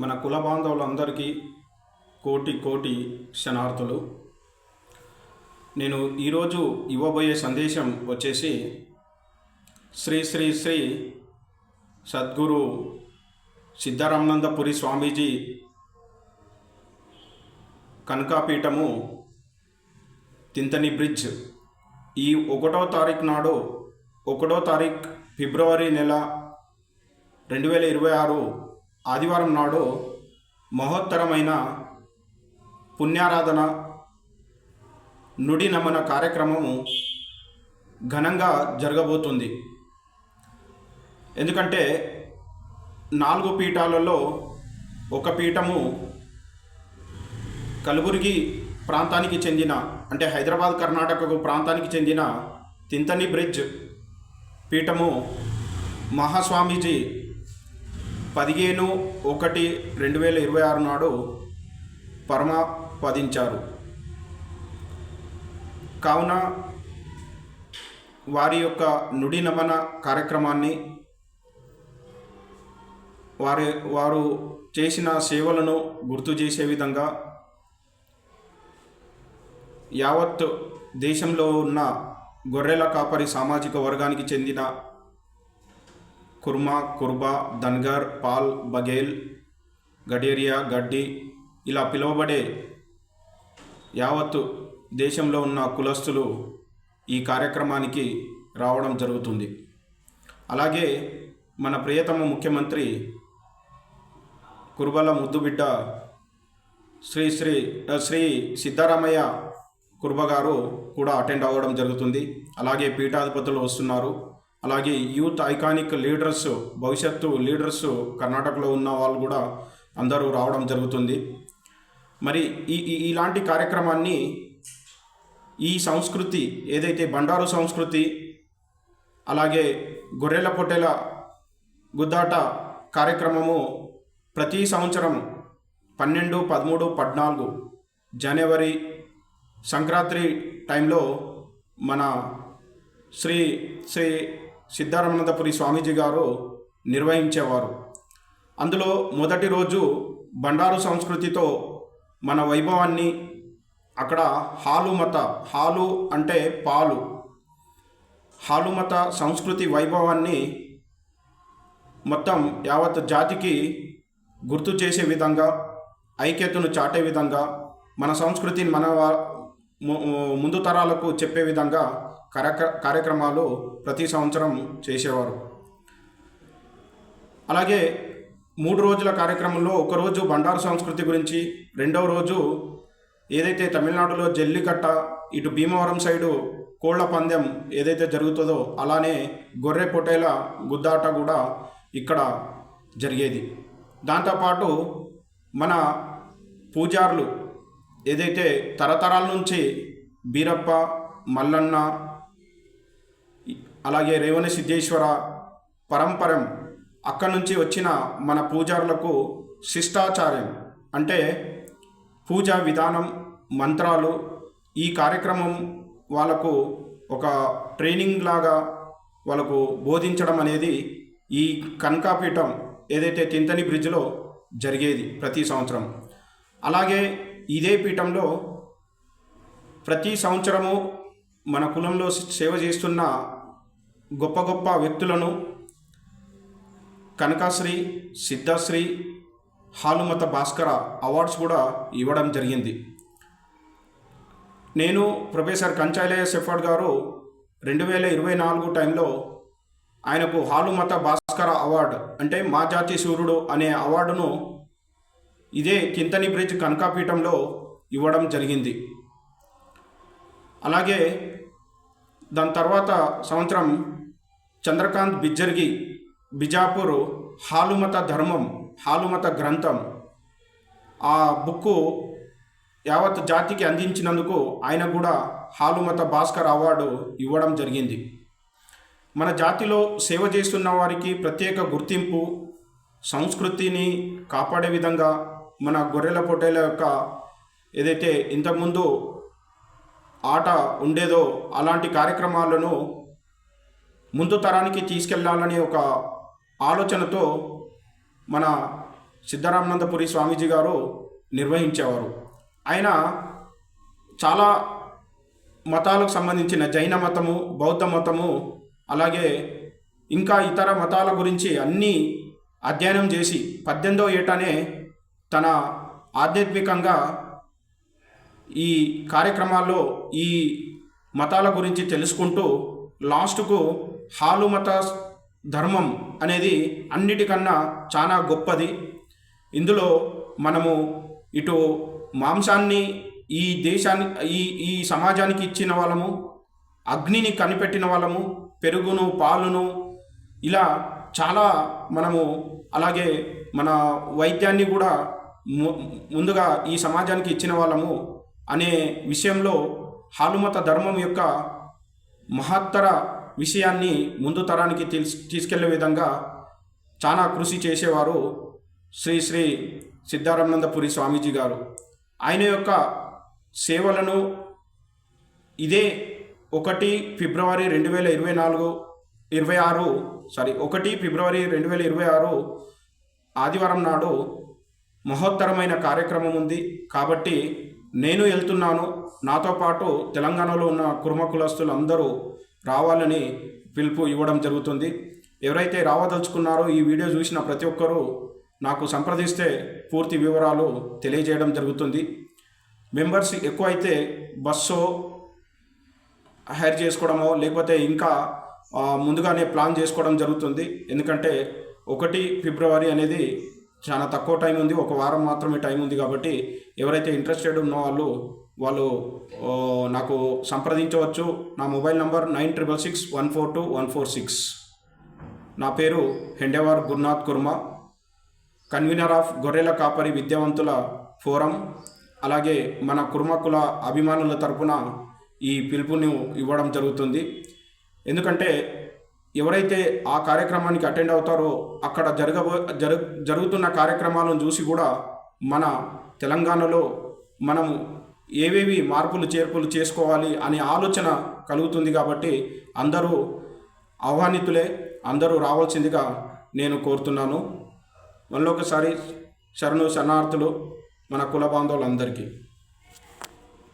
మన కుల బాంధవులందరికీ కోటి కోటి క్షణార్థులు నేను ఈరోజు ఇవ్వబోయే సందేశం వచ్చేసి శ్రీ శ్రీ శ్రీ సద్గురు సిద్ధరామనందపురి స్వామీజీ కనకాపీఠము తింతని బ్రిడ్జ్. ఈ ఒకటో తారీఖు నాడు ఒకటో తారీఖు ఫిబ్రవరి నెల రెండు వేల ఇరవై ఆరు ఆదివారం నాడు మహోత్తరమైన పుణ్యారాధన నుడి నమన కార్యక్రమము ఘనంగా జరగబోతుంది. ఎందుకంటే నాలుగు పీఠాలలో ఒక పీఠము కలబుర్గి ప్రాంతానికి చెందిన అంటే హైదరాబాద్ కర్ణాటకకు ప్రాంతానికి చెందిన తింతని బ్రిడ్జ్ పీఠము మహాస్వామీజీ పదిహేను ఒకటి రెండు వేల ఇరవై ఆరు నాడు పరమపదించారు. కావున వారి యొక్క నుడి నమన కార్యక్రమాన్ని వారి వారు చేసిన సేవలను గుర్తు చేసే విధంగా యావత్ దేశంలో ఉన్న గొర్రెల కాపరి సామాజిక వర్గానికి చెందిన కుర్మా కుర్బా ధన్గర్ పాల్ బఘేల్ గడేరియా గడ్డి ఇలా పిలువబడే యావత్తు దేశంలో ఉన్న కులస్తులు ఈ కార్యక్రమానికి రావడం జరుగుతుంది. అలాగే మన ప్రియతమ ముఖ్యమంత్రి కుర్బల ముద్దుబిడ్డ శ్రీ శ్రీ శ్రీ సిద్ధరామయ్య కుర్బ గారు కూడా అటెండ్ అవ్వడం జరుగుతుంది. అలాగే పీఠాధిపతులు వస్తున్నారు. అలాగే యూత్ ఐకానిక్ లీడర్స్ భవిష్యత్తు లీడర్స్ కర్ణాటకలో ఉన్న వాళ్ళు కూడా అందరూ రావడం జరుగుతుంది. మరి ఈ ఇలాంటి కార్యక్రమాన్ని ఈ సంస్కృతి ఏదైతే బండారు సంస్కృతి అలాగే గొర్రెల పొట్టెల గుద్దాట కార్యక్రమము ప్రతి సంవత్సరం పన్నెండు పదమూడు పద్నాలుగు జనవరి సంక్రాంతి టైంలో మన శ్రీ శ్రీ సిద్ధారామనందపురి స్వామీజీ గారు నిర్వహించేవారు. అందులో మొదటి రోజు బండారు సంస్కృతితో మన వైభవాన్ని అక్కడ హాలుమత హాలు అంటే పాలు. హాలుమత సంస్కృతి వైభవాన్ని మొత్తం యావత్ జాతికి గుర్తు చేసే విధంగా ఐక్యతను చాటే విధంగా మన సంస్కృతిని మన ముందు తరాలకు చెప్పే విధంగా కార్యక్ర కార్యక్రమాలు ప్రతి సంవత్సరం చేసేవారు. అలాగే మూడు రోజుల కార్యక్రమంలో ఒకరోజు బండారు సంస్కృతి గురించి రెండవ రోజు ఏదైతే తమిళనాడులో జల్లికట్ట ఇటు భీమవరం సైడు కోళ్ళ పందెం ఏదైతే జరుగుతుందో అలానే గొర్రె పొటేల గుద్దాట కూడా ఇక్కడ జరిగేది. దాంతోపాటు మన పూజారులు ఏదైతే తరతరాల నుంచి బీరప్ప మల్లన్న అలాగే రేవణి సిద్ధేశ్వర పరంపరం అక్కడి నుంచి వచ్చిన మన పూజారులకు శిష్టాచార్యం. అంటే పూజా విధానం మంత్రాలు ఈ కార్యక్రమం వాళ్ళకు ఒక ట్రైనింగ్ లాగా వాళ్ళకు బోధించడం అనేది ఈ కనకాపీఠం ఏదైతే తింతని బ్రిడ్జ్లో జరిగేది ప్రతి సంవత్సరం. అలాగే ఇదే పీఠంలో ప్రతి సంవత్సరము మన కులంలో సేవ చేస్తున్న గొప్ప గొప్ప వ్యక్తులను కనకాశ్రీ సిద్ధశ్రీ హాలుమత భాస్కర అవార్డ్స్ కూడా ఇవ్వడం జరిగింది. నేను ప్రొఫెసర్ కంచాలయ సెఫర్డ్ గారు రెండు వేల ఇరవై నాలుగు టైంలో ఆయనకు హాలుమత భాస్కర అవార్డు అంటే మా జాతి సూర్యుడు అనే అవార్డును ఇదే కింతని బ్రిడ్జ్ కనకాపీఠంలో ఇవ్వడం జరిగింది. అలాగే దాని తర్వాత సంవత్సరం చంద్రకాంత్ బిజ్జర్గి బిజాపూర్ హాలుమత ధర్మం హాలుమత గ్రంథం ఆ బుక్కు యావత్ జాతికి అందించినందుకు ఆయన కూడా హాలుమత భాస్కర్ అవార్డు ఇవ్వడం జరిగింది. మన జాతిలో సేవ చేస్తున్న వారికి ప్రత్యేక గుర్తింపు సంస్కృతిని కాపాడే విధంగా మన గొర్రెల పొట్టేల యొక్క ఏదైతే ఇంతకుముందు ఆట ఉండేదో అలాంటి కార్యక్రమాలను ముందు తరానికి తీసుకెళ్ళాలనే ఒక ఆలోచనతో మన సిద్ధరామనందపురి స్వామీజీ గారు నిర్వహించేవారు. ఆయన చాలా మతాలకు సంబంధించిన జైన మతము బౌద్ధ మతము అలాగే ఇంకా ఇతర మతాల గురించి అన్నీ అధ్యయనం చేసి పద్దెనిమిదో ఏటనే తన ఆధ్యాత్మికంగా ఈ కార్యక్రమాల్లో ఈ మతాల గురించి తెలుసుకుంటూ లాస్ట్కు హాలు మత ధర్మం అనేది అన్నిటికన్నా చాలా గొప్పది. ఇందులో మనము ఇటు మాంసాన్ని ఈ దేశాన్ని ఈ ఈ సమాజానికి ఇచ్చిన వాళ్ళము అగ్నిని కనిపెట్టిన వాళ్ళము పెరుగును పాలును ఇలా చాలా మనము అలాగే మన వైద్యాన్ని కూడా ముందుగా ఈ సమాజానికి ఇచ్చిన వాళ్ళము అనే విషయంలో హాలుమత ధర్మం యొక్క మహత్తర విషయాన్ని ముందు తరానికి తీస్ తీసుకెళ్ళే విధంగా చాలా కృషి చేసేవారు శ్రీ శ్రీ సిద్ధారామనందపురి స్వామీజీ గారు. ఆయన యొక్క సేవలను ఇదే ఒకటి ఫిబ్రవరి రెండు వేల ఇరవై నాలుగు ఇరవై ఆరు సారీ ఒకటి ఫిబ్రవరి రెండు వేల ఇరవై ఆరు ఆదివారం నాడు మహోత్తరమైన కార్యక్రమం ఉంది. కాబట్టి నేను వెళ్తున్నాను. నాతో పాటు తెలంగాణలో ఉన్న కుర్మ కులస్తులు అందరూ రావాలని పిలుపు ఇవ్వడం జరుగుతుంది. ఎవరైతే రావదలుచుకున్నారో ఈ వీడియో చూసిన ప్రతి ఒక్కరూ నాకు సంప్రదిస్తే పూర్తి వివరాలు తెలియజేయడం జరుగుతుంది. మెంబర్స్ ఎక్కువైతే బస్సో హైర్ చేసుకోవడమో లేకపోతే ఇంకా ముందుగానే ప్లాన్ చేసుకోవడం జరుగుతుంది. ఎందుకంటే ఒకటి ఫిబ్రవరి అనేది చాలా తక్కువ టైం ఉంది. ఒక వారం మాత్రమే టైం ఉంది కాబట్టి ఎవరైతే ఇంట్రెస్టెడ్ ఉన్న వాళ్ళు వాళ్ళు నాకు సంప్రదించవచ్చు. నా mobile number nine triple six one four two one four six. నా పేరు హెండేవార్ గురునాథ్ కుర్మా కన్వీనర్ ఆఫ్ గొర్రెల కాపరి విద్యావంతుల ఫోరం. అలాగే మన కుర్మకుల అభిమానుల తరపున ఈ పిలుపుని ఇవ్వడం జరుగుతుంది. ఎందుకంటే ఎవరైతే ఆ కార్యక్రమానికి అటెండ్ అవుతారో అక్కడ జరగబో జరు జరుగుతున్న కార్యక్రమాలను చూసి కూడా మన తెలంగాణలో మనము ఏవేవి మార్పులు చేర్పులు చేసుకోవాలి అనే ఆలోచన కలుగుతుంది కాబట్టి అందరూ ఆహ్వానితులే అందరూ రావాల్సిందిగా నేను కోరుతున్నాను. మళ్ళీ ఒకసారి శరణు శరణార్థులు మన కుల బాంధవులందరికీ.